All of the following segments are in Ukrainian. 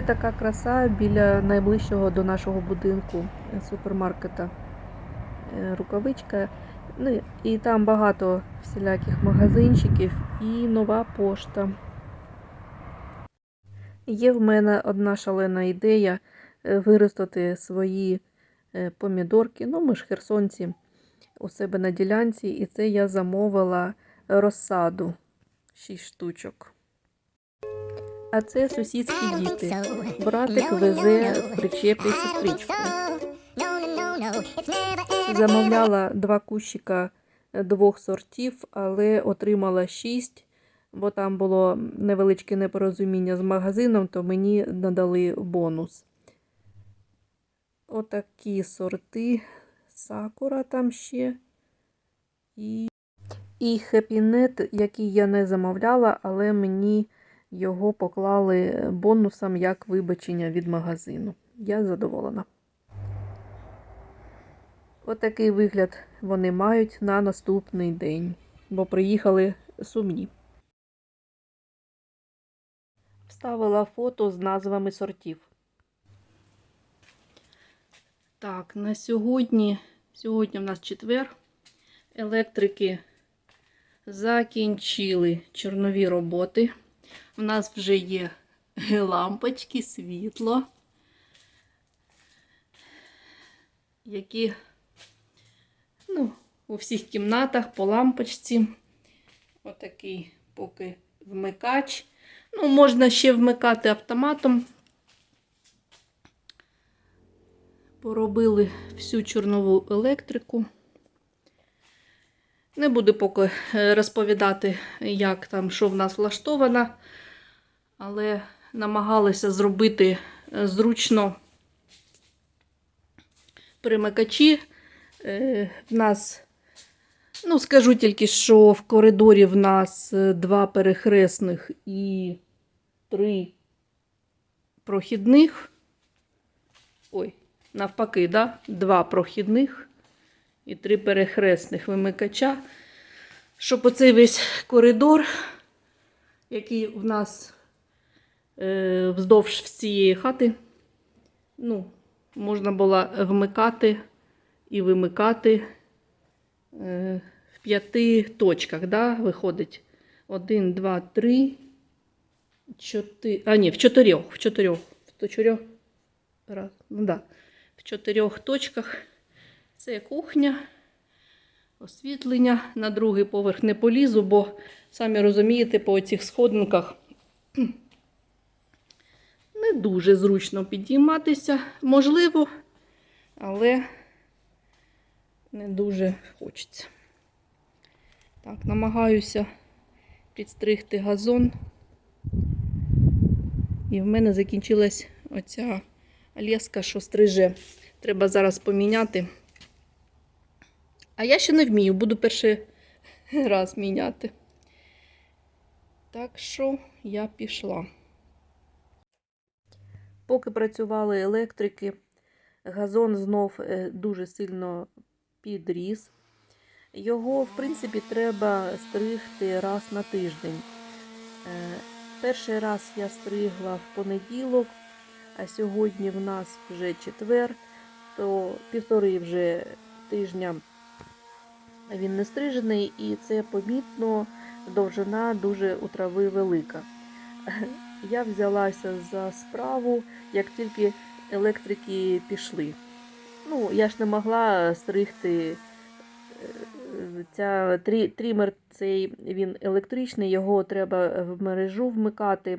Оце така краса біля найближчого до нашого будинку е, супермаркета. Е, Рукавичка. Ну, і там багато всіляких магазинчиків і нова пошта. Є в мене одна шалена ідея е, виростити свої помідорки. Ну, ми ж херсонці у себе на ділянці, і це я замовила розсаду 6 штучок. А це сусідські діти. Братик везе в причепі сестричку. Замовляла два кущика е, двох сортів, але отримала шість, бо там було невеличке непорозуміння з магазином, то мені надали бонус. Отакі сорти. Сакура там ще. І, і хепінет, який я не замовляла, але мені його поклали бонусом як вибачення від магазину. Я задоволена. Отакий вигляд вони мають на наступний день, бо приїхали сумні. Вставила фото з назвами сортів. Так, на сьогодні, сьогодні в нас четвер. Електрики закінчили чорнові роботи. У нас вже є лампочки, світло, які ну, у всіх кімнатах по лампочці. Отакий поки вмикач. Ну, можна ще вмикати автоматом. Поробили всю чорнову електрику. Не буду поки е, розповідати, як там, що в нас влаштовано, але намагалися зробити е, зручно примикачі. Е, В нас, ну, скажу тільки, що в коридорі в нас два перехресних і три прохідних. Ой, навпаки, да? два прохідних і три перехресних вимикача, щоб оцей весь коридор, який в нас е, вздовж всієї хати, ну, можна було вмикати і вимикати е, в п'яти точках, да, виходить. Один, два, три, чотири. А, ні, в чотирьох. В чотирьох. В чотирьох. Раз. Ну, да. В чотирьох точках. Це кухня, освітлення. На другий поверх не полізу, бо, самі розумієте, по цих сходинках не дуже зручно підійматися. Можливо, але не дуже хочеться. Так, намагаюся підстригти газон. І в мене закінчилась оця леска, що стриже. Треба зараз поміняти. А я ще не вмію, буду перший раз міняти. Так що я пішла. Поки працювали електрики, газон знов е, дуже сильно підріс. Його, в принципі, треба стригти раз на тиждень. Е, Перший раз я стригла в понеділок, а сьогодні в нас вже четвер, то півтори вже тижня він не стрижений, і це помітно, довжина дуже у трави велика. Я взялася за справу, як тільки електрики пішли. Ну, я ж не могла стригти. е, Ця трі- трімер цей він електричний, його треба в мережу вмикати.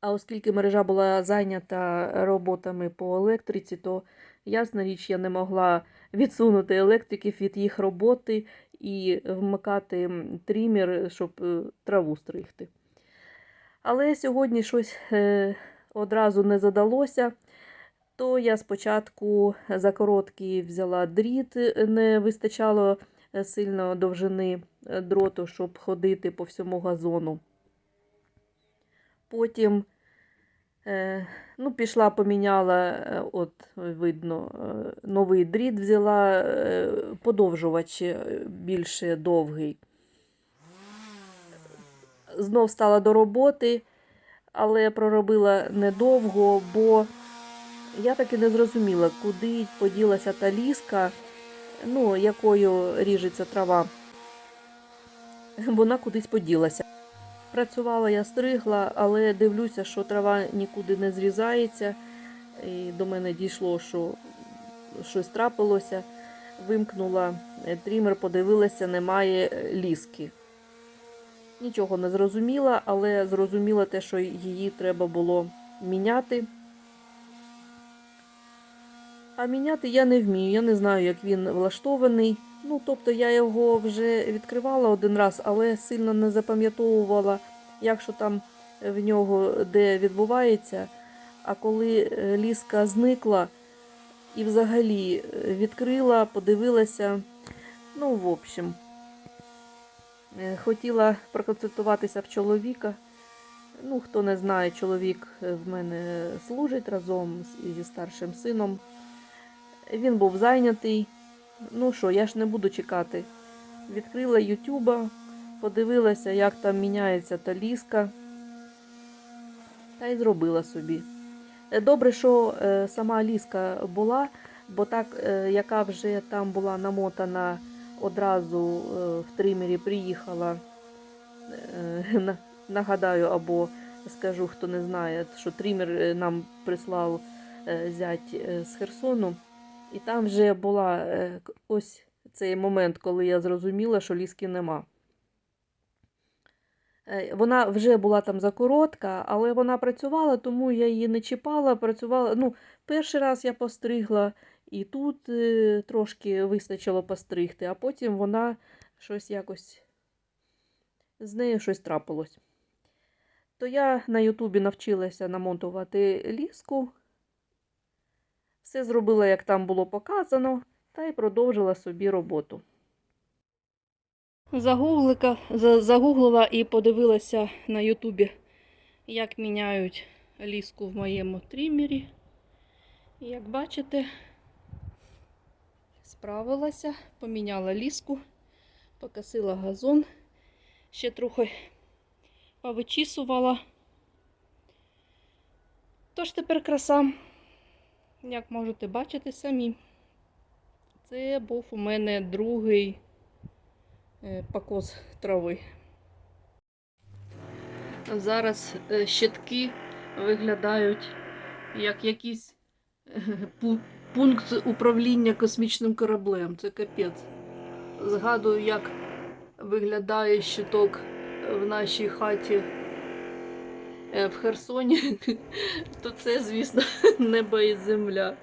А оскільки мережа була зайнята роботами по електриці, то ясна річ, я не могла відсунути електриків від їх роботи і вмикати трімер, щоб е, траву стригти. Але сьогодні щось е, одразу не задалося. То я спочатку за короткий взяла дріт, не вистачало е, сильно довжини дроту, щоб ходити по всьому газону. Потім ну, пішла, поміняла, е, от видно, е, новий дріт взяла, е, подовжувач е, більше довгий. Знов стала до роботи. але проробила недовго, бо я так і не зрозуміла, куди поділася та ліска, ну, якою ріжеться трава. Вона кудись поділася. Працювала я стригла, але дивлюся, що трава нікуди не зрізається. І до мене дійшло, що щось трапилося. Вимкнула е, трімер, подивилася, немає е, ліски. Нічого не зрозуміла, але зрозуміла те, що її треба було міняти. А міняти я не вмію. Я не знаю, як він влаштований. Ну, тобто я його вже відкривала один раз, але сильно не запам'ятовувала, як що там в нього де відбувається. А коли е, ліска зникла і взагалі е, відкрила, подивилася, ну, в общем, е, хотіла проконсультуватися в чоловіка. Ну, хто не знає, чоловік в мене служить разом зі старшим сином. Він був зайнятий. Ну що, я ж не буду чекати. Відкрила Ютуба, подивилася, як там міняється та ліска. Та й зробила собі. Е, Добре, що е, сама ліска була, бо так, е, яка вже там була намотана одразу в тримері, приїхала. На- нагадаю, або скажу, хто не знає, що тример нам прислав зять з Херсону. І там вже була е, ось цей момент, коли я зрозуміла, що ліски нема. Е, Вона вже була там закоротка, але вона працювала, тому я її не чіпала. Працювала. Ну, перший раз я постригла, і тут е, трошки вистачило постригти, а потім вона щось якось з нею щось трапилось. То я на Ютубі навчилася намонтувати ліску. Все зробила, як там було показано, та й продовжила собі роботу. Загуглила і подивилася на Ютубі, як міняють ліску в моєму трімері. І як бачите, справилася, поміняла ліску, покосила газон, ще трохи повичісувала. Тож тепер краса. Як можете бачити самі, це був у мене другий е, покос трави. Зараз е, щитки виглядають як якийсь е, пункт управління космічним кораблем. Це капець. Згадую, як виглядає щиток в нашій хаті в Херсоні, то це, звісно, небо і земля.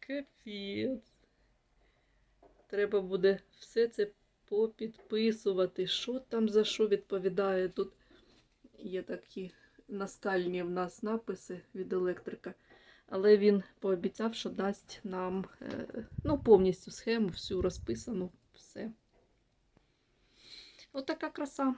Капець. Треба буде все це попідписувати. Що там за що відповідає? Тут є такі наскальні в нас написи від електрика. Але він пообіцяв, що дасть нам е, ну, повністю схему, всю розписану, все. Отака краса.